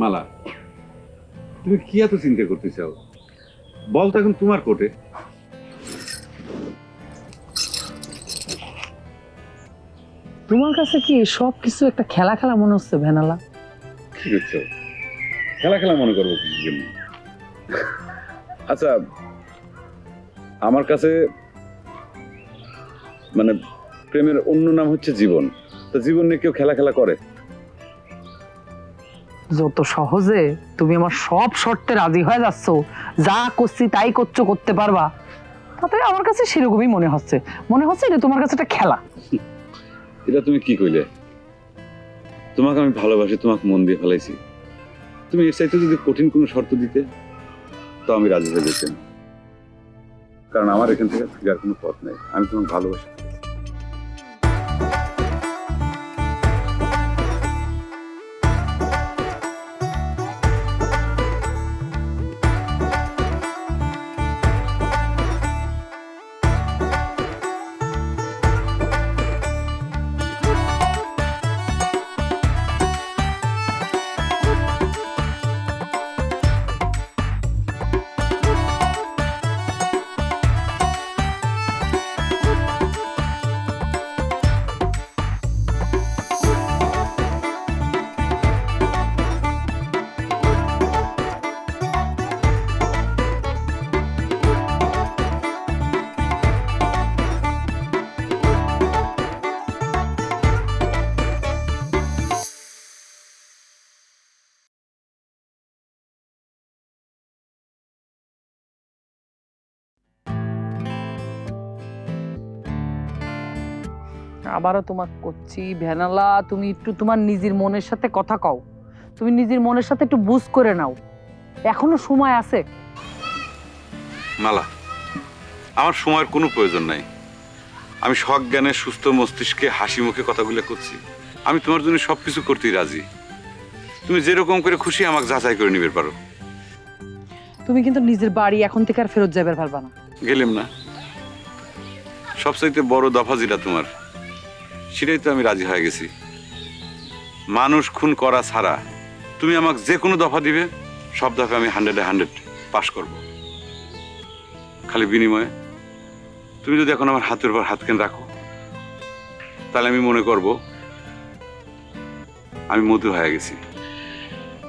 মালা তুমি কি এত চিন্তা করতে চাও বল তো এখন তোমার কোটে। তোমার কাছে কি সব কিছু একটা খেলা খেলা মনে হচ্ছে ভেনালা? কি করছ? খেলা খেলা মনে করব জন্য? আচ্ছা আমার কাছে মানে প্রেমের অন্য নাম হচ্ছে জীবন। তো জীবন নিয়ে কেউ খেলা খেলা করে? যত সহজে তুমি আমার সব শর্তে রাজি হয়ে যাচ্ছ, যা করছি তাই করছ, করতে পারবা। তাতে আমার কাছে সেরকমই মনে হচ্ছে। মনে হচ্ছে এটা তোমার কাছে একটা খেলা। এটা তুমি কি কইলে? তোমাকে আমি ভালোবাসি, তোমাকে মন দিয়ে ফেলাইছি। তুমি এর চাইতে যদি কঠিন কোনো শর্ত দিতে, তো আমি রাজি হয়ে যেতাম। কারণ আমার এখান থেকে ফিরার কোনো পথ নেই। আমি তোমাকে ভালোবাসি। আবারও তোমার করছি ভেনালা তুমি একটু তোমার নিজের মনের সাথে কথা কও। তুমি নিজের মনের সাথে একটু বুঝ করে নাও। এখনও সময় আছে? মালা আমার সময়ের কোনো প্রয়োজন নাই। আমি সজ্ঞানে সুস্থ মস্তিষ্কে হাসি মুখে কথাগুলো করছি। আমি তোমার জন্য সব কিছু করতেই রাজি। তুমি যেরকম করে খুশি আমাকে যাচাই করে নিবে পারো। তুমি কিন্তু নিজের বাড়ি এখন থেকে আর ফেরত যাবে পারবা না। গেলাম না। সবচাইতে বড় দফা যেটা তোমার সেটাই তো আমি রাজি হয়ে গেছি। মানুষ খুন করা ছাড়া তুমি আমাকে যে কোনো দফা দিবে, সব দফা আমি হান্ড্রেডে হান্ড্রেড পাশ করব। খালি বিনিময়ে তুমি যদি এখন আমার হাতের উপর হাত কেন রাখো, তাহলে আমি মনে করব আমি মধু হয়ে গেছি।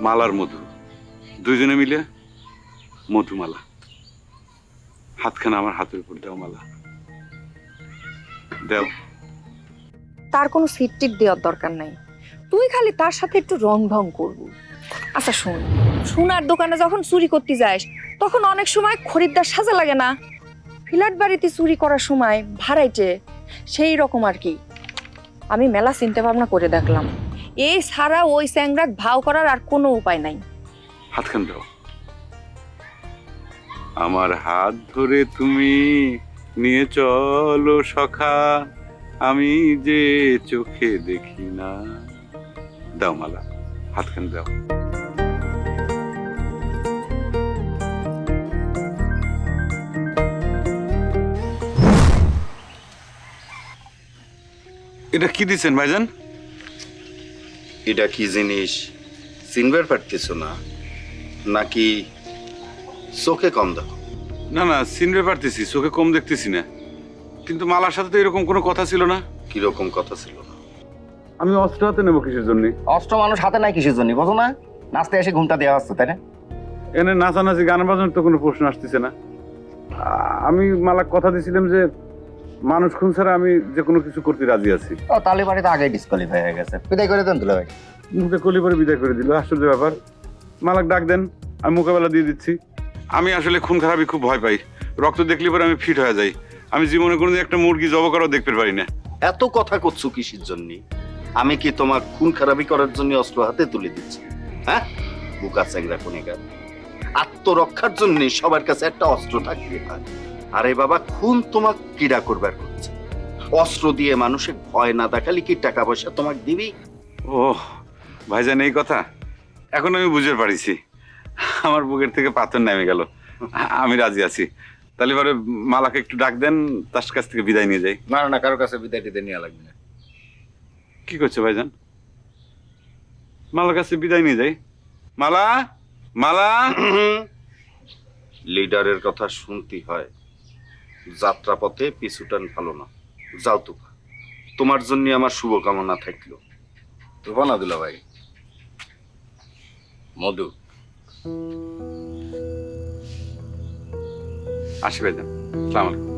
মালার মধু। দুইজনে মিলে মধুমালা হাতখানা আমার হাতের উপর দাও মালা। দাও। তার কোনো সিট টিট দেওয়ার দরকার নাই। তুই খালি তার সাথে একটু রং ঢং করবি। আচ্ছা শোন, সোনার দোকানে যখন চুরি করতে যাস, তখন অনেক সময় খরিদ্দার সাজা লাগে না। ফ্ল্যাট বাড়িতে চুরি করার সময় ভাড়াইটে, সেই রকম আর কি। আমি মেলা চিন্তা ভাবনা করে দেখলাম। এই ছাড়া ওই স্যাংরাক ভাও করার আর কোনো উপায় নাই। হাতখান দাও। আমার হাত ধরে তুমি নিয়ে চলো সখা। আমি যে চোখে দেখি না। দাও মালা হাতখান দাও। এটা কি দিচ্ছেন ভাইজান? এটা কি জিনিস? চিনবার পারতেছ না? নাকি চোখে কম দেখো? না না চিনতে পারতেছি চোখে কম দেখতেছি না। কিন্তু মালার সাথে তো এরকম কোনো কথা ছিল না। কীরকম কথা ছিল না? আমি অস্ত্র হাতে নেব কিসের জন্য? অস্ত্র মানুষ হাতে নাই কিসের জন্য বোঝো না? নাচতে এসে ঘুমটা দেওয়া হচ্ছে তাই না? এনে নাচানাচি গান বাজানোর তো কোনো প্রশ্ন আসতেছে না। আমি মালাক কথা দিছিলাম যে মানুষ খুন ছাড়া আমি যে কোনো কিছু করতে রাজি আছি। ও তালে বাড়িতে আগেই ডিসকোয়ালিফাই হয়ে গেছে। বিদায় করে দেন তুলে ভাই মুখে কলি পরে বিদায় করে দিল আশ্চর্য ব্যাপার। মালাক ডাক দেন আমি মোকাবেলা দিয়ে দিচ্ছি। আমি আসলে খুন খারাপই খুব ভয় পাই। রক্ত দেখলে পরে আমি ফিট হয়ে যাই। আমি জীবনে কোনোদিন একটা মুরগি জব করাও দেখতে পারি না। এত কথা করছ কিসের জন্য? আমি কি তোমার খুন খারাপি করার জন্য অস্ত্র হাতে তুলে দিচ্ছি? হ্যাঁ? বুকা চাকরা কোনেকার আত্মরক্ষার জন্য সবার কাছে একটা অস্ত্র থাকবে হয় আরে বাবা খুন তোমাকে কিরা করবার করছে। অস্ত্র দিয়ে মানুষের ভয় না দেখালে কি টাকা পয়সা তোমাকে দিবি? ও ভাইজান এই কথা? এখন আমি বুঝতে পারিছি। আমার বুকের থেকে পাথর নেমে গেল। আমি রাজি আছি। তাহলে পরে মালাকে একটু ডাক দেন তার কাছ থেকে বিদায় নিয়ে যাই। না না কারোর কাছে বিদায় টিদায় নেওয়া লাগবে না। কি করছে ভাইজান? মালার কাছে বিদায় নিয়ে যাই। মালা? মালা? লিডারের কথা শুনতে হয়। যাত্রাপথে পিছুটান ভালো না। যাও তো তোমার জন্য আমার শুভকামনা থাকল। তুফা না দুলা ভাই মধু। আসি ভাইজান আসসালামু আলাইকুম।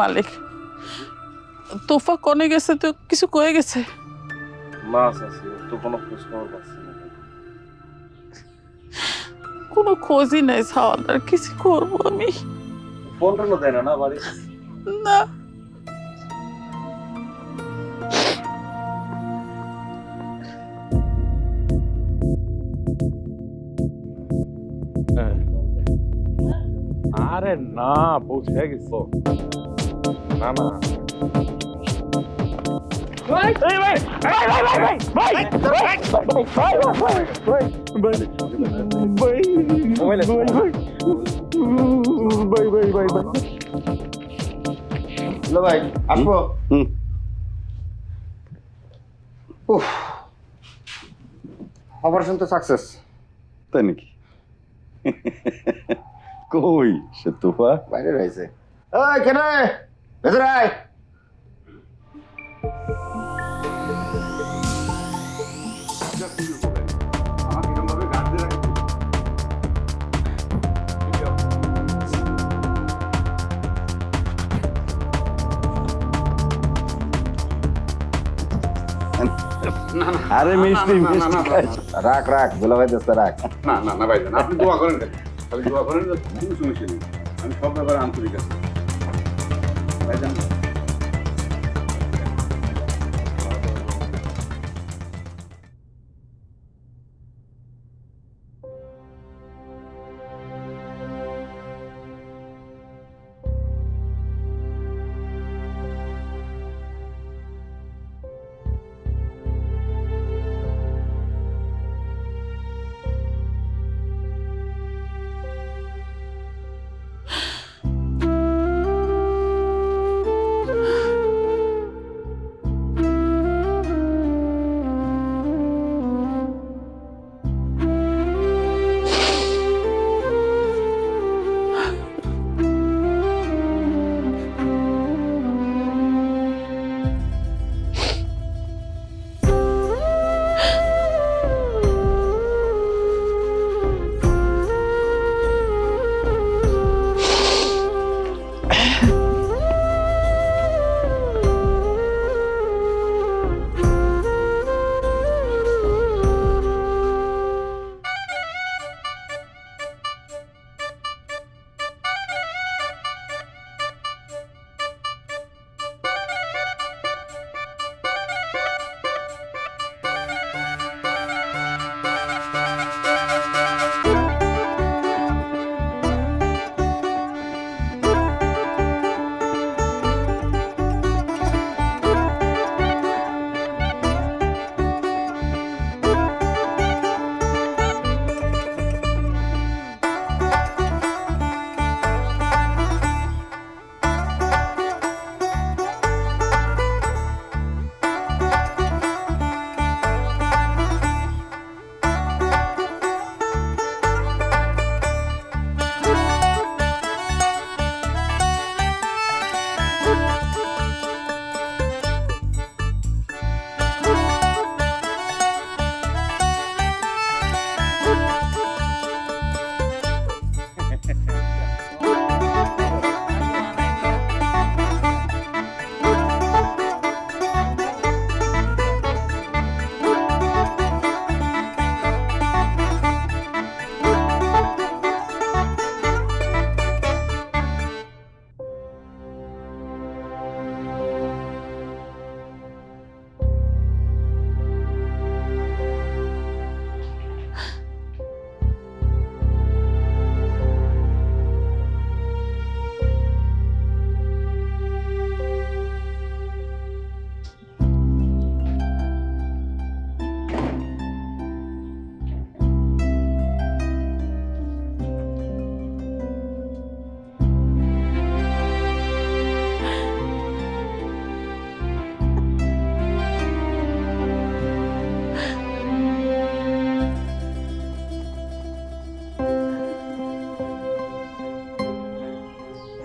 মালিক। তোফা কনে গেছে তো কিছু কয়ে গেছে? না চাচি তো কোনো খোঁজ খবর পাচ্ছি না। কোনো খোঁজই নাই সাওয়ালদার কিছু করব আমি? ফোন টোন দেয় না না বাড়ি? না। আরে না বুঝে গেছো। দুলা ভাই আসব? হুম। উফ। অপারেশন তো সাকসেস তাই নাকি? কই সে তুফা? বাইরে রয়েছে। ওই কেন? ভেতরে আয় আরে মিষ্টি মিষ্টি খাইছ। রাখ রাখ দুলা ভাই দোস্ত রাখ না না না ভাইজান আপনি দোয়া করেন খালি। খালি দোয়া করেন কোনো সমস্যা নেই আমি সব ব্যাপারে আন্তরিক আছি ভাইজান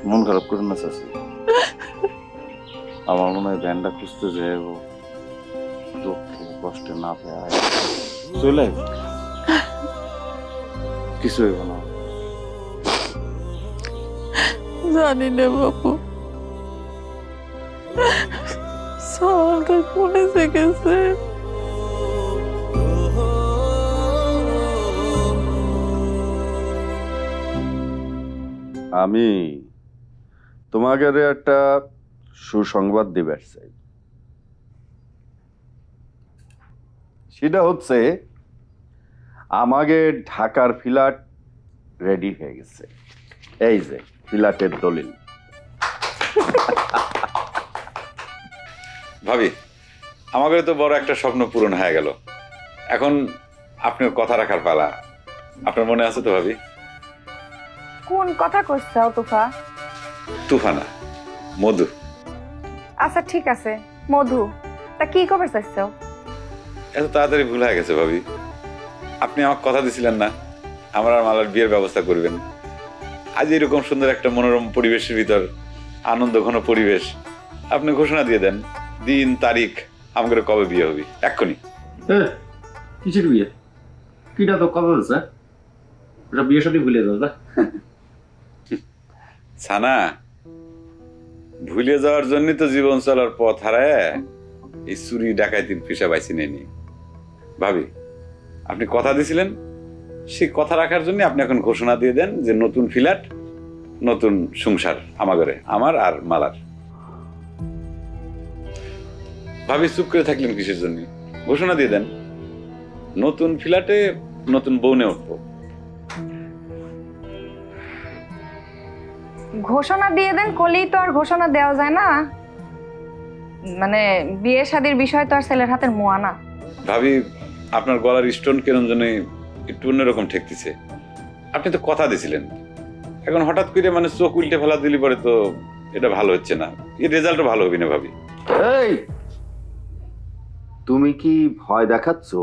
মন খারাপ করেন না চাষি আমার মনে হয় ব্যান্ডটা খুঁজতে যায় দুঃখে কষ্টে না পেয়ে চলে। কিছু হইব না। জানি না বাবু সবাইকে কোনে গেছে? আমি তোমাকে একটা সুসংবাদ দিবার চাই সেটা হচ্ছে আমাকে ঢাকার ফ্ল্যাট রেডি হয়ে গেছে। এই যে ফ্ল্যাটের দলিল। ভাবি আমাদের তো বড় একটা স্বপ্ন পূরণ হয়ে গেল। এখন আপনার কথা রাখার পালা। আপনার মনে আছে তো ভাবি? কোন কথা কইছাও তুফা তুফানা মধু। আচ্ছা ঠিক আছে। মধু তা কি খবর চাইছো? এত তাড়াতাড়ি ভুল হয়ে গেছে ভাবি। আপনি আমাকে কথা দিছিলেন না আমার আর মালার বিয়ের ব্যবস্থা করবেন। আজ এরকম সুন্দর একটা মনোরম পরিবেশের ভিতর আনন্দ ঘন পরিবেশ আপনি ঘোষণা দিয়ে দেন দিন তারিখ আমাদের কবে বিয়ে হবে এক্ষুনি। কিসের বিয়ে? কিটা তো কথা বলছে ওটা বিয়ের সাথে ভুলে যাও সানা ভুলে যাওয়ার জন্য তো জীবন চলার পথ হারায়। এই চুরি ডাকাইতির পেশা বাইছি নেনি ভাবি, আপনি কথা দিছিলেন। সেই কথা রাখার জন্য আপনি এখন ঘোষণা দিয়ে দেন যে নতুন ফ্ল্যাট, নতুন সংসার আমাগরে আমার আর মালার। ভাবি, চুপ করে থাকলেন কিসের জন্য ঘোষণা দিয়ে দেন। নতুন ফ্ল্যাটে নতুন বউনে উঠবো। ঘোষণা দিয়ে দেন কলেই তো আর ঘোষণা দেওয়া যায় না। মানে বিয়ে শাদির বিষয় তো আর ছেলের হাতের মোয়া না। ভাবি আপনার গলার স্টোন কেরম জন্য একটু অন্যরকম ঠেকতেছে। আপনি তো কথা দিছিলেন এখন হঠাৎ করে মানে চোখ উল্টে ফেলা দিলি পরে তো এটা ভালো হচ্ছে না। এই রেজাল্টও ভালো হবে না ভাবি। এই! তুমি কি ভয় দেখাচ্ছ?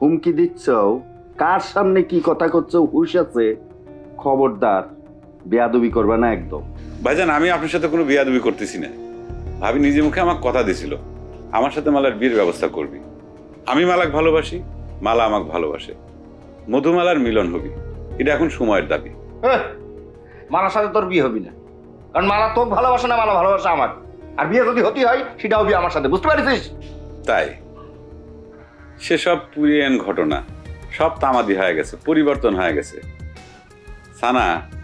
হুমকি দিচ্ছ? কার সামনে কি কথা করছ হুশ আছে। খবরদার। বেয়াদবি করবে না একদম। ভাইজান আমি আপনার সাথে কোনো বিয়াদবি করতেছি না। ভাবি নিজে মুখে আমাকে কথা দিছিল আমার সাথে মালার বিয়ের ব্যবস্থা করবি। আমি মালাক ভালোবাসি মালা আমাকে ভালোবাসে। মধুমালার মিলন হবি। এটা এখন সময়ের দাবি। মালার সাথে তোর বিয়ে হবি না। কারণ মালা তোর ভালোবাসে না মালা ভালোবাসে আমার। আর বিয়ে যদি হতে হয় সেটা হবি আমার সাথে। বুঝতে পারিস তাই? সেসব পুরিয়ান ঘটনা। সব তামাদি হয়ে গেছে পরিবর্তন হয়ে গেছে। সানা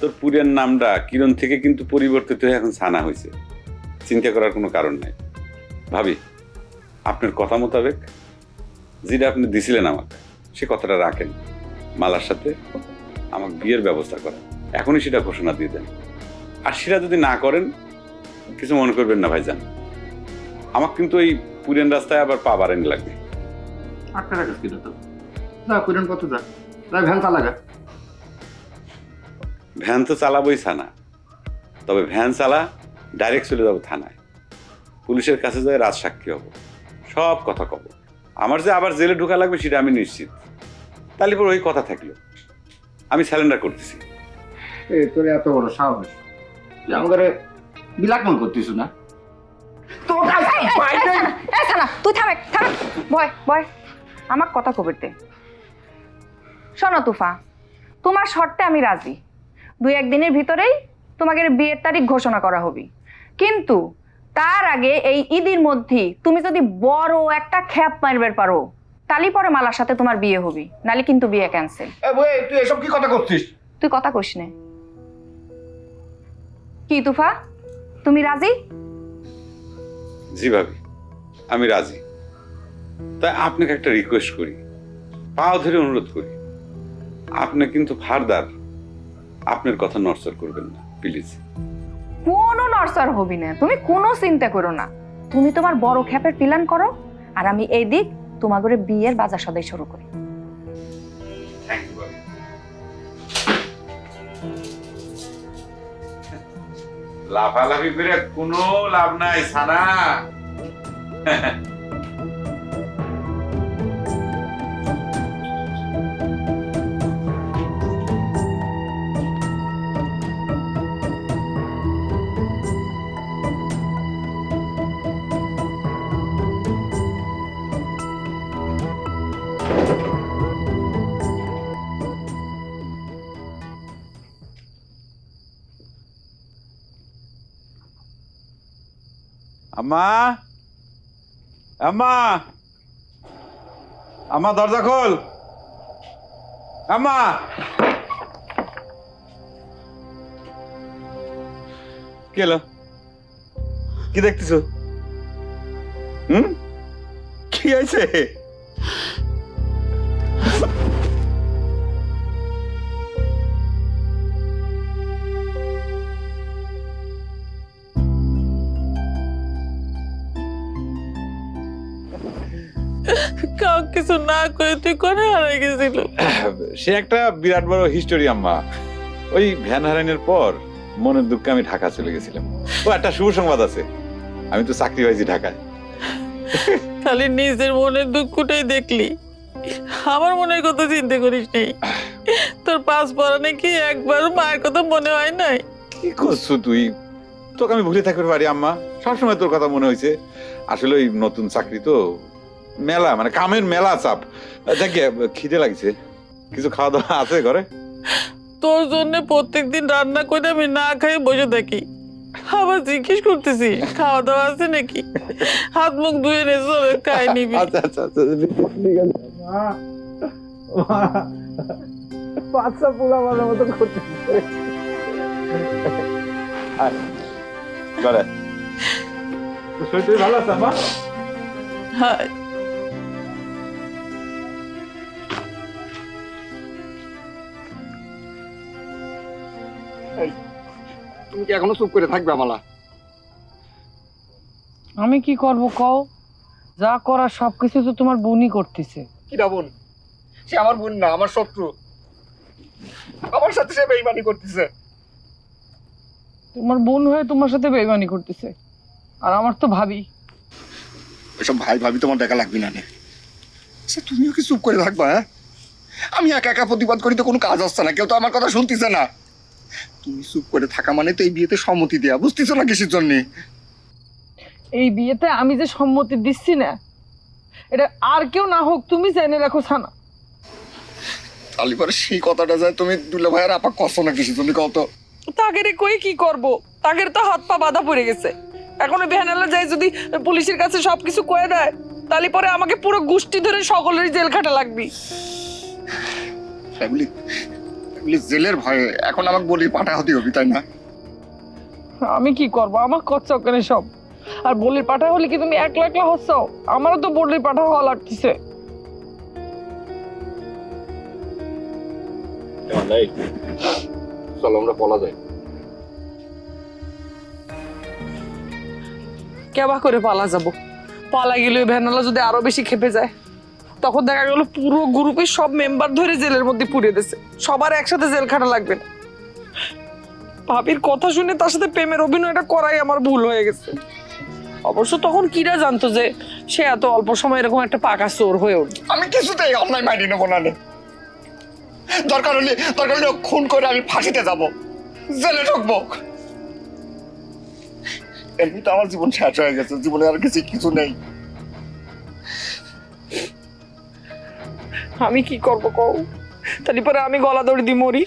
তোর নামটা কিরণ থেকে কিন্তু পরিবর্তিত হয়ে এখন সানা হয়েছে। চিন্তা করার কোনো কারণ নাই। ভাবি, আপনার কথা মোতাবেক যেটা আপনি দিছিলেন আমাকে, সে কথাটা রাখেন। মালার সাথে আমাকে বিয়ের ব্যবস্থা করেন। এখনই সেটা ঘোষণা দিয়ে দেন। আর সেটা যদি না করেন, কিছু মনে করবেন না ভাইজান। আমার কিন্তু এই পুরেন রাস্তায় আবার পা বাড়ানি লাগবে। আটকা রাখিস কিনা তো যা কুরেন কত যা। ভ্যান চালাগা ভ্যান তো চালাবোই থানা। তবে ভ্যান চালা ডাইরেক্ট চলে যাব থানায়। পুলিশের কাছে যায় রাজ সাক্ষী হব। সব কথা কব। আমার যে আবার জেলে ঢোকা লাগবে সেটা আমি নিশ্চিত। তাহলে পর ওই কথা থাকল। আমি স্যালেন্ডার করতেছি। এ তোর এত বড় সাহস। তুই আমাকে বিলাকমন করতিস না? তোর তুই বয় বয় আমার কথা কবির দে। শোনো তুফা তোমার শর্তে আমি রাজি। দুই একদিনের ভিতরেই তোমাকে বিয়ের তারিখ ঘোষণা করা হবে। কিন্তু তার আগে এই ঈদের মধ্যে তুমি যদি বড় একটা খ্যাপ মারবে পারো তালি পরে মালার সাথে তোমার বিয়ে হবে নালে কিন্তু বিয়ে ক্যান্সেল তুই এসব কি কথা করছিস? তুই কথা কইস নে। কি তুফা? তুমি রাজি? জি ভাবি আমি রাজি। তাই আপনাকে একটা রিকোয়েস্ট করি পাও ধরে অনুরোধ করি। আপনি কিন্তু ফারদার। আপনার কথা নড়চড় করবেন না প্লিজ কোনো নরসার হবি না তুমি কোনো চিন্তা করো না। তুমি তোমার বড় খ্যাপের প্ল্যান করো আর আমি এই দিক তোমার করে বিয়ের বাজার সদাই শুরু করি। লাফালাফি করে কোনো লাভ নাই সানা আম্মা? আম্মা? আম্মা দরজা খোল। আম্মা? কি হলো? কি দেখতেছো? হুম? কি হয়েছে? কাউ কিছু না করে তুই হারাই গেছিল? সে একটা বিরাট বড় হিস্টোরি আম্মা। ওই ভ্যান পর মনের দুঃখে আমি ঢাকা চলে গেছিলাম। ও একটা শুভ সংবাদ আছে। আমি তো চাকরি পাইছি ঢাকায়। খালি নিজের মনের দুঃখটাই দেখলি। আমার মনের কথা চিন্তা করিস নেই তোর পাস পড়া নাকি একবার মায়ের কথা মনে হয় নাই? কি করছ তুই? তোকে আমি ভুলে থাকতে পারি আম্মা। সবসময় তোর কথা মনে হয়েছে। আসলে ওই নতুন চাকরি তো মেলা মানে কামের মেলা চাপ। দেখ খিদে লাগছে। কিছু খাওয়া দাওয়া আছে ঘরে? তোর জন্য প্রত্যেকদিন রান্না করে আমি না খাই বসে থাকি। আবার জিজ্ঞেস করতেছি খাওয়া দাওয়া আছে নাকি? হাত মুখ ধুয়ে নে চলে খাই নিবি। আচ্ছা আচ্ছা আচ্ছা ঠিক আছে বাচ্চা পোলা মাঝে মতো করতেছে করে শরীর ভালো আছে মা? হ্যাঁ। তুমি কি এখনও চুপ করে থাকবে মালা আমি কি করব কও? যা করার সবকিছু তো তোমার বোনই করতেছে। কিরা বোন? সে আমার বোন না আমার শত্রু। আমার সাথে সে বেইমানি করতেছে। তোমার বোন হয়ে তোমার সাথে বেইমানি করতেছে। আর আমার তো ভাবি। এসব ভাই ভাবি তোমার দেখা লাগবে না নে। সে তুমিও কি চুপ করে থাকবা হ্যাঁ? আমি একা একা প্রতিবাদ করি তো কোনো কাজ আসছে না কেউ তো আমার কথা শুনতেছে না। তুমি চুপ করে থাকা মানে তো এই বিয়েতে সম্মতি দেয়া বুঝতেছো না কিসের জন্যে? এই বিয়েতে আমি যে সম্মতি দিচ্ছি না এটা আর কেউ না হোক তুমি জেনে রাখো সানা তাহলে পরে সেই কথাটা যায় তুমি দুলে ভাইয়ের আপা কষ্ট না কিসের জন্য কত তাকে রে কই কি করব? তাকে তো হাত পা বাঁধা পড়ে গেছে। এখন ভ্যানালা যাই যদি পুলিশের কাছে সবকিছু কয়ে দেয় তাহলে পরে আমাকে পুরো গোষ্ঠী ধরে সকলেরই জেল খাটা লাগবে। জেলের ভয়ে। এখন আমাকে বলি পাঠা হতে তাই না? আমি কি করব? আমার কচ্ছা ওখানে সব? আর বলির পাঠা হলে কি তুমি একলা একলা হচ্ছ? আমারও তো বলির পাঠা হওয়া লাগতেছে। চলো আমরা বলা যায় কেবা করে পালা যাব? পালা গেলে ওই ভ্যানালা যদি আরও বেশি খেপে যায়। তখন দেখা গেল পুরো গ্রুপে সব মেম্বার ধরে জেলের মধ্যে পুড়িয়ে দিছে সবার একসাথে জেল খাটা লাগবে। না ভাবির কথা শুনে তার সাথে প্রেমের অভিনয়টা করাই আমার ভুল হয়ে গেছে। অবশ্য তখন কিরা জানতো যে সে এত অল্প সময় এরকম একটা পাকা চোর হয়ে উঠবে আমি কিছুতেই অন্যায় মাইনে নেব নে। দরকার হলে দরকার হলে খুন করে আমি ফাঁসিতে যাব। জেলে ঢুকবো। এমনি তো আমার জীবন শেষ হয়ে গেছে। জীবনে আর কিছু কিছু নেই। আমি কি করব কও? তাহলে পরে আমি গলা দড়ি দিই মরি।